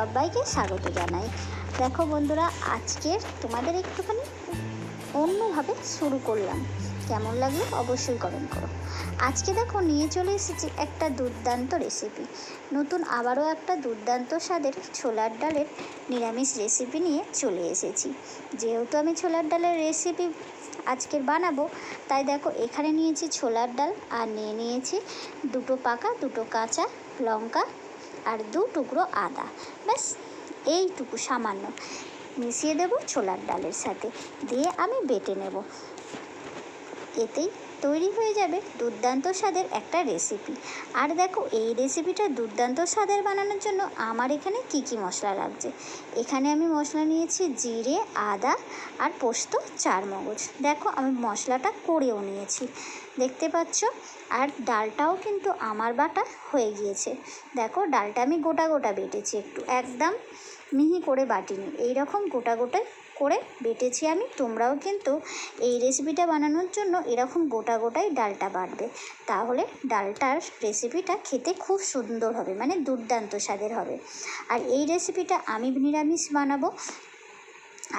সবাইকে স্বাগত জানাই। দেখো বন্ধুরা আজকের তোমাদের একটুখানি অন্যভাবে শুরু করলাম। কেমন লাগল অবশ্যই কমেন্ট করো। আজকে দেখো নিয়ে চলে এসেছি একটা দুর্দান্ত রেসিপি নতুন আবারও একটা দুর্দান্ত স্বাদের ছোলার ডালের নিরামিষ রেসিপি নিয়ে চলে এসেছি। যেহেতু আমি ছোলার ডালের রেসিপি আজকের বানাবো, তাই দেখো এখানে নিয়েছি ছোলার ডাল আর নিয়ে নিয়েছি দুটো পাকা, দুটো কাঁচা লঙ্কা আর দু টুকরো আদা। ব্যাস, এইটুকু সামান্য। মিশিয়ে দেবো ছোলার ডালের সাথে। দিয়ে আমি বেটে নেব। এতেই তৈরি হয়ে যাবে দুর্দান্ত স্বাদের একটা রেসিপি আর দেখো, এই রেসিপিটা দুর্দান্ত স্বাদের বানানোর জন্য আমার এখানে কি কি মশলা লাগছে? এখানে আমি মশলা নিয়েছি জিরে, আদা আর পোস্ত, চার মগজ। দেখো, আমি মশলাটা করেও নিয়েছি। দেখতে পাচ্ছ? আর ডালটাও কিন্তু আমার বাটা হয়ে গিয়েছে। দেখো, ডালটা আমি গোটা গোটা বেটেছি একটু। একদম মিহি করে বাটিনি। এইরকম গোটা গোটা করে বেটেছি আমি, তোমরাও কিন্তু এই রেসিপিটা বানানোর জন্য এরকম গোটা গোটাই ডালটা বাটবে তাহলে ডালটার রেসিপিটা খেতে খুব সুন্দর হবে মানে দুর্দান্ত স্বাদের হবে। আর এই রেসিপিটা আমি নিরামিষ বানাবো।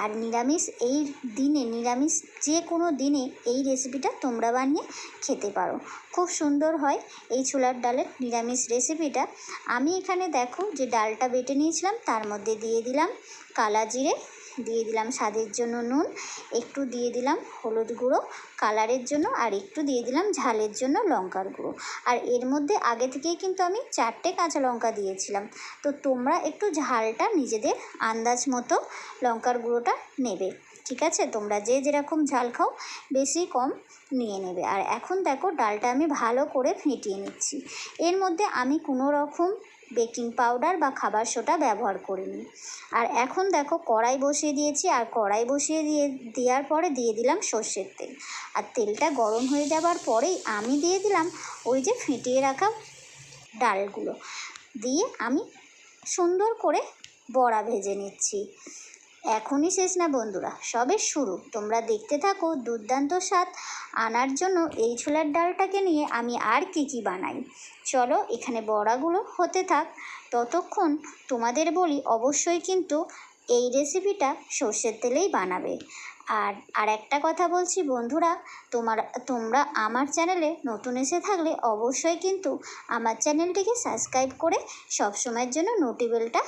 আর নিরামিষ এই দিনে, নিরামিষ যে কোনো দিনে এই রেসিপিটা তোমরা বানিয়ে খেতে পারো। খুব সুন্দর হয় এই ছোলার ডালের নিরামিষ রেসিপিটা আমি এখানে দেখো যে ডালটা বেটে নিয়েছিলাম, তার মধ্যে দিয়ে দিলাম কালা জিরে দিয়ে দিলাম স্বাদের জন্য নুন, একটু দিয়ে দিলাম হলুদ গুঁড়ো কালারের জন্য আর একটু দিয়ে দিলাম ঝালের জন্য লঙ্কার গুঁড়ো। আর এর মধ্যে আগে থেকেই কিন্তু আমি চারটে কাঁচা লঙ্কা দিয়েছিলাম। তো তোমরা একটু ঝালটা নিজেদের আন্দাজ মতো লঙ্কার গুঁড়োটা নেবে, ঠিক আছে? তোমরা যে যেরকম ঝাল খাও বেশি কম নিয়ে নেবে। আর এখন দেখো ডালটা আমি ভালো করে ফেটিয়ে নিচ্ছি। এর মধ্যে আমি কোনো রকম বেকিং পাউডার বা খাবার সোটা ব্যবহার করে নিই। আর এখন দেখো কড়াই বসিয়ে দিয়েছি, আর কড়াই বসিয়ে দিয়ে, দেওয়ার পরে দিয়ে দিলাম সর্ষের তেল। আর তেলটা গরম হয়ে যাবার পরেই আমি দিয়ে দিলাম ওই যে ফেটিয়ে রাখা ডালগুলো। দিয়ে আমি সুন্দর করে বড়া ভেজে নিচ্ছি। এখনই শেষ না বন্ধুরা, সবে শুরু। তোমরা দেখতে থাকো দুর্দান্ত স্বাদ। আনার জন্য এই ছোলার ডালটাকে নিয়ে আমি আর কি কি বানাই। চলো এখানে বড়াগুলো হতে থাক। ততক্ষণ তোমাদের বলি, অবশ্যই কিন্তু এই রেসিপিটা সর্ষের তেলেই বানাবে। আর আর একটা কথা বলছি বন্ধুরা, তোমার, তোমরা আমার চ্যানেলে নতুন এসে থাকলে অবশ্যই কিন্তু আমার চ্যানেলটিকে সাবস্ক্রাইব করে সবসময়ের জন্য নোটিবেলটা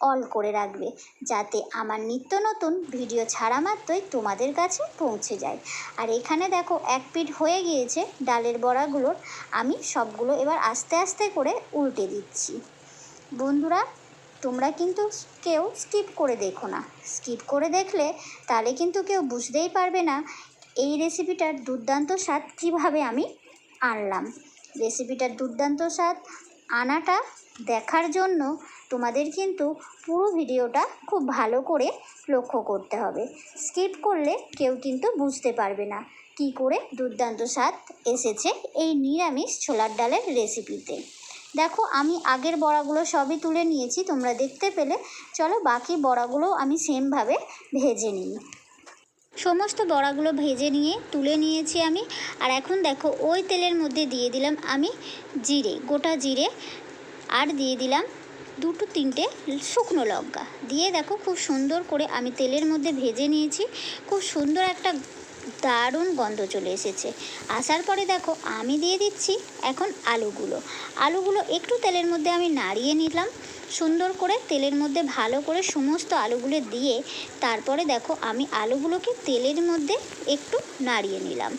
অল করে রাখবে যাতে আমার নিত্য নতুন ভিডিও ছাড়া মাত্রই তোমাদের কাছে পৌঁছে যায়। আর এখানে দেখো এক পিঠ হয়ে গিয়েছে ডালের বড়াগুলোর আমি সবগুলো এবার আস্তে আস্তে করে উল্টে দিচ্ছি। বন্ধুরা, তোমরা কিন্তু কেউ স্কিপ করে দেখো না। স্কিপ করে দেখলে তাহলে কিন্তু কেউ বুঝতেই পারবে না এই রেসিপিটার দুর্দান্ত স্বাদ কীভাবে আমি আনলাম। রেসিপিটার দুর্দান্ত স্বাদ আনাটা দেখার জন্য তোমাদের কিন্তু পুরো ভিডিওটা খুব ভালো করে লক্ষ্য করতে হবে। স্কিপ করলে কেউ কিন্তু বুঝতে পারবে না কি করে দুর্দান্ত স্বাদ এসেছে এই নিরামিষ ছোলার ডালের রেসিপিতে। দেখো, আমি আগের বড়াগুলো সবই তুলে নিয়েছি, তোমরা দেখতে পেলে। চলো, বাকি বড়াগুলো আমি সেমভাবে ভেজে নিই। সমস্ত বড়াগুলো ভেজে নিয়ে তুলে নিয়েছি আমি। আর এখন দেখো, ওই তেলের মধ্যে দিয়ে দিলাম আমি জিরে, গোটা জিরে। আর দিয়ে দিলাম দুটো তিনটে শুকনো লঙ্কা। দিয়ে দেখো খুব সুন্দর করে আমি তেলের মধ্যে ভেজে নিয়েছি। খুব সুন্দর একটা দারুণ গন্ধ চলে এসেছে। আসার পরে দেখো আমি দিয়ে দিচ্ছি এখন আলুগুলো। আলুগুলো একটু তেলের মধ্যে আমি নাড়িয়ে নিলাম। সুন্দর করে তেলের মধ্যে ভালো করে সমস্ত আলুগুলো দিয়ে তারপরে দেখো আমি আলুগুলোকে তেলের মধ্যে একটু নাড়িয়ে নিলাম।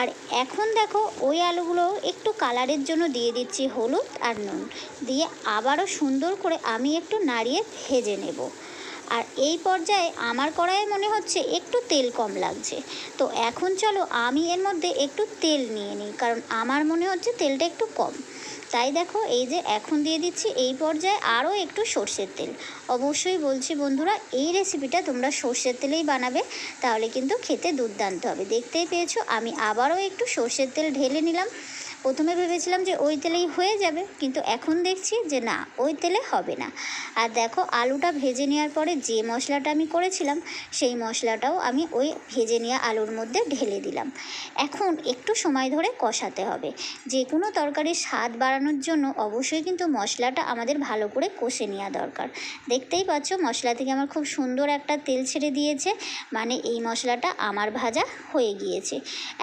আর এখন দেখো ওই আলুগুলো একটু কালারের জন্য দিয়ে দিচ্ছি হলুদ আর নুন। দিয়ে আবারও সুন্দর করে আমি একটু নাড়িয়ে ভেজে নেব। আর এই পর্যায়ে আমার কড়াইয়ে মনে হচ্ছে একটু তেল কম লাগছে। তো এখন চলো আমি এর মধ্যে একটু তেল নিয়ে নিই, কারণ আমার মনে হচ্ছে তেলটা একটু কম। তাই দেখো, এই যে এখন দিয়ে দিচ্ছি, এই পর্যায়ে আরও একটু সর্ষের তেল। অবশ্যই বলছি বন্ধুরা, এই রেসিপিটা তোমরা সর্ষের তেলেই বানাবে, তাহলে কিন্তু খেতে দুর্দান্ত হবে। দেখতেই পেয়েছ, আমি আবারও একটু সর্ষের তেল ঢেলে নিলাম। প্রথমে ভেবেছিলাম যে ওই তেলেই হয়ে যাবে, কিন্তু এখন দেখছি যে না, ওই তেলে হবে না। আর দেখো, আলুটা ভেজে নেওয়ার পরে যে মশলাটা আমি করেছিলাম, সেই মশলাটাও আমি ওই ভেজে নেওয়া আলুর মধ্যে ঢেলে দিলাম। এখন একটু সময় ধরে কষাতে হবে। যে কোনো তরকারির স্বাদ বাড়ানোর জন্য অবশ্যই কিন্তু মশলাটা আমাদের ভালো করে কষে নেওয়া দরকার। দেখতেই পাচ্ছ, মশলা থেকে আমার খুব সুন্দর একটা তেল ছেড়ে দিয়েছে মানে এই মশলাটা আমার ভাজা হয়ে গিয়েছে।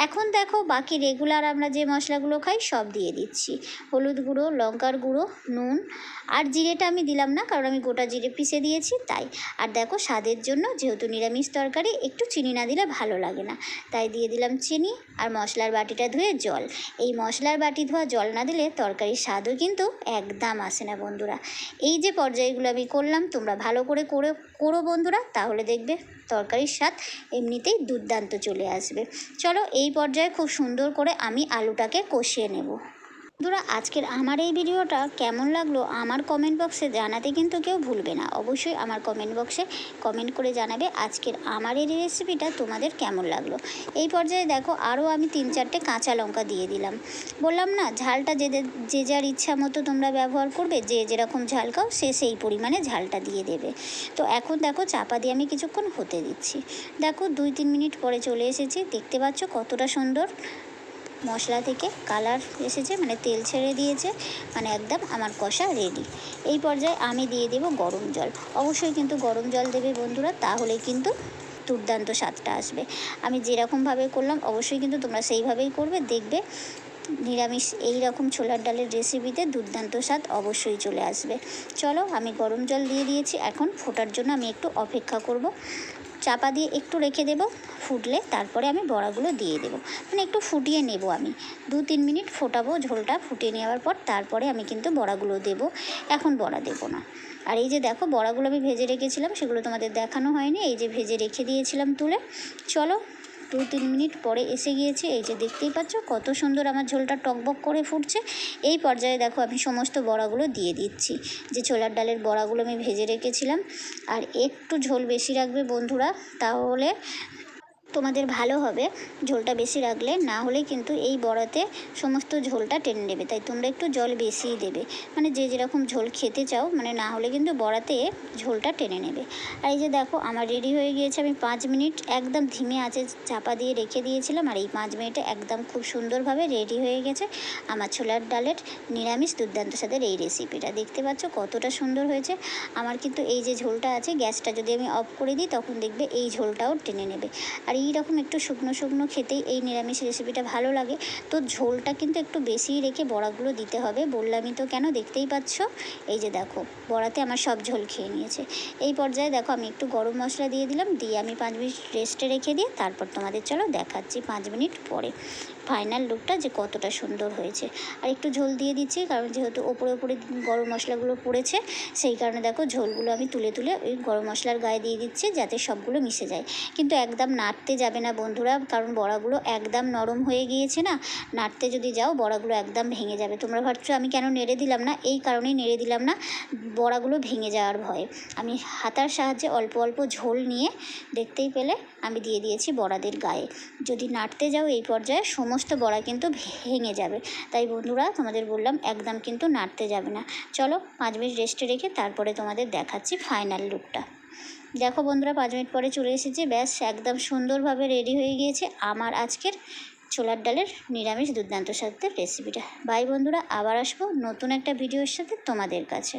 এখন দেখো, বাকি রেগুলার আমরা যে মশলাগুলো খাই সব দিয়ে দিচ্ছি। হলুদ গুঁড়ো, লঙ্কার গুঁড়ো, নুন আর জিরেটা আমি দিলাম না, কারণ আমি গোটা জিরে পিষে দিয়েছি তাই। আর দেখো স্বাদের জন্য যেহেতু নিরামিষ তরকারি, একটু চিনি না দিলে ভালো লাগে না। তাই দিয়ে দিলাম চিনি আর মশলার বাটিটা ধুয়ে জল। এই মশলার বাটি ধোয়া জল না দিলে তরকারির স্বাদও কিন্তু একদম আসে না বন্ধুরা। এই যে পর্যায়গুলো আমি করলাম, তোমরা ভালো করে করে করো বন্ধুরা, তাহলে দেখবে তরকারির স্বাদ এমনিতেই দুর্দান্ত চলে আসবে। চলো এই পর্যায়ে খুব সুন্দর করে আমি আলুটাকে কষিয়ে নেব। বন্ধুরা, আজকের আমার এই ভিডিওটা কেমন লাগল আমার কমেন্ট বক্সে জানাতে কিন্তু কেউ ভুলবে না। অবশ্যই আমার কমেন্ট বক্সে কমেন্ট করে জানাবে আজকের আমার এই রেসিপিটা তোমাদের কেমন লাগল। এই পর্যায়ে দেখো, আরও আমি তিন চারটে কাঁচা লঙ্কা দিয়ে দিলাম। বললাম না, ঝালটা যে যে যার ইচ্ছা মতো তোমরা ব্যবহার করবে, যে যেরকম ঝাল খাও, সে সেই পরিমাণে ঝালটা দিয়ে দেবে। তো এখন দেখো, চাপা দিয়ে আমি কিছুক্ষণ হতে দিচ্ছি। দেখো, দুই তিন মিনিট পরে চলে এসেছি, দেখতে পাচ্ছ কতটা সুন্দর। মশলা থেকে কালার এসেছে মানে তেল ছেড়ে দিয়েছে মানে একদম আমার কষা রেডি এই পর্যায়ে আমি দিয়ে দেব গরম জল। অবশ্যই কিন্তু গরম জল দেবে বন্ধুরা, তাহলে কিন্তু দুর্দান্ত স্বাদটা আসবে। আমি যেরকমভাবে করলাম, অবশ্যই কিন্তু তোমরা সেইভাবেই করবে, দেখবে নিরামিষ এই রকম ছোলার ডালের রেসিপিতে দুর্দান্ত স্বাদ অবশ্যই চলে আসবে। চলো, আমি গরম জল দিয়ে দিয়েছি, এখন ফোটার জন্য আমি একটু অপেক্ষা করব। চাপা দিয়ে একটু রেখে দেব, ফুটলে তারপরে আমি বড়াগুলো দিয়ে দেব। মানে একটু ফুটিয়ে নেব আমি। দু তিন মিনিট ফোটাবো ঝোলটা, ফুটিয়ে নেওয়ার পর তারপরে আমি কিন্তু বড়াগুলো দেব। এখন বড়া দেব না। আর এই যে দেখো, বড়াগুলো আমি ভেজে রেখেছিলাম, সেগুলো তোমাদের দেখানো হয়নি। এই যে ভেজে রেখে দিয়েছিলাম তুলে। চলো দু তিন মিনিট পরে এসে গিয়েছে। এই যে দেখতেই পাচ্ছ, কত সুন্দর আমার ঝোলটা টকবক করে ফুটছে। এই পর্যায়ে দেখো আমি সমস্ত বড়াগুলো দিয়ে দিচ্ছি। যে ছোলার ডালের বড়াগুলো আমি ভেজে রেখেছিলাম। আর একটু ঝোল বেশি রাখবে বন্ধুরা, তাহলে তোমাদের ভালো হবে, ঝোলটা বেশি রাখলে, না হলে কিন্তু এই বড়াতে সমস্ত ঝোলটা টেনে নেবে। তাই তোমরা একটু জল বেশিই দেবে। মানে যে যেরকম ঝোল খেতে চাও মানে না হলে কিন্তু বড়াতে ঝোলটা টেনে নেবে। আর এই যে দেখো, আমার রেডি হয়ে গিয়েছে, আমি পাঁচ মিনিট একদম ধিমে আছে, চাপা দিয়ে রেখে দিয়েছিলাম, আর এই পাঁচ মিনিটে একদম খুব সুন্দরভাবে রেডি হয়ে গেছে আমার ছোলার ডালের নিরামিষ দুর্দান্ত স্বাদের এই রেসিপিটা। দেখতে পাচ্ছ কতটা সুন্দর হয়েছে। আমার কিন্তু এই যে ঝোলটা আছে, গ্যাসটা যদি আমি অফ করে দিই, তখন দেখবে এই ঝোলটাও টেনে নেবে। আর এই রকম একটু শুকনো শুকনো খেতেই এই নিরামিষ রেসিপিটা ভালো লাগে। তো ঝোলটা কিন্তু একটু বেশিই রেখে বড়াগুলো দিতে হবে। বললামই তো কেন, দেখতেই পাচ্ছ? এই যে দেখো, বড়াতে আমার সব ঝোল খেয়ে নিয়েছে। এই পর্যায়ে দেখো, আমি একটু গরম মশলা দিয়ে দিলাম। দিয়ে আমি পাঁচ মিনিট রেস্টে রেখে দিয়ে তারপর তোমাদের চলো দেখাচ্ছি পাঁচ মিনিট পরে। ফাইনাল লুকটা যে কতটা সুন্দর হয়েছে। আর একটু ঝোল দিয়ে দিচ্ছি, কারণ যেহেতু ওপরে ওপরে গরম মশলাগুলো পড়েছে, সেই কারণে দেখো ঝোলগুলো আমি তুলে তুলে ওই গরম মশলার গায়ে দিয়ে দিচ্ছি যাতে সবগুলো মিশে যায়। কিন্তু একদম নাড়তে যাবে না বন্ধুরা, কারণ বড়াগুলো একদম নরম হয়ে গিয়েছে না। নাড়তে যদি যাও, বড়াগুলো একদম ভেঙে যাবে। তোমরা ভাবছ আমি কেন নেড়ে দিলাম না? এই কারণেই নেড়ে দিলাম না, বড়াগুলো ভেঙে যাওয়ার ভয়ে। আমি হাতার সাহায্যে অল্প অল্প ঝোল নিয়ে দেখতেই পেলে আমি দিয়ে দিয়েছি বড়াদের গায়ে। যদি নাড়তে যাও এই পর্যায়ে সমস্ত বড়া কিন্তু ভেঙে যাবে। তাই বন্ধুরা, তোমাদের বললাম একদম কিন্তু নাড়তে যাবে না। চলো পাঁচ মিনিট রেস্টে রেখে তারপরে তোমাদের দেখাচ্ছি ফাইনাল লুকটা দেখো বন্ধুরা, পাঁচ মিনিট পরে চলে এসেছে। ব্যাস, একদম সুন্দরভাবে রেডি হয়ে গিয়েছে আমার আজকের ছোলার ডালের নিরামিষ দুর্দান্ত স্বাদের রেসিপিটা বাই বন্ধুরা, আবার আসব নতুন একটা ভিডিওর সাথে তোমাদের কাছে।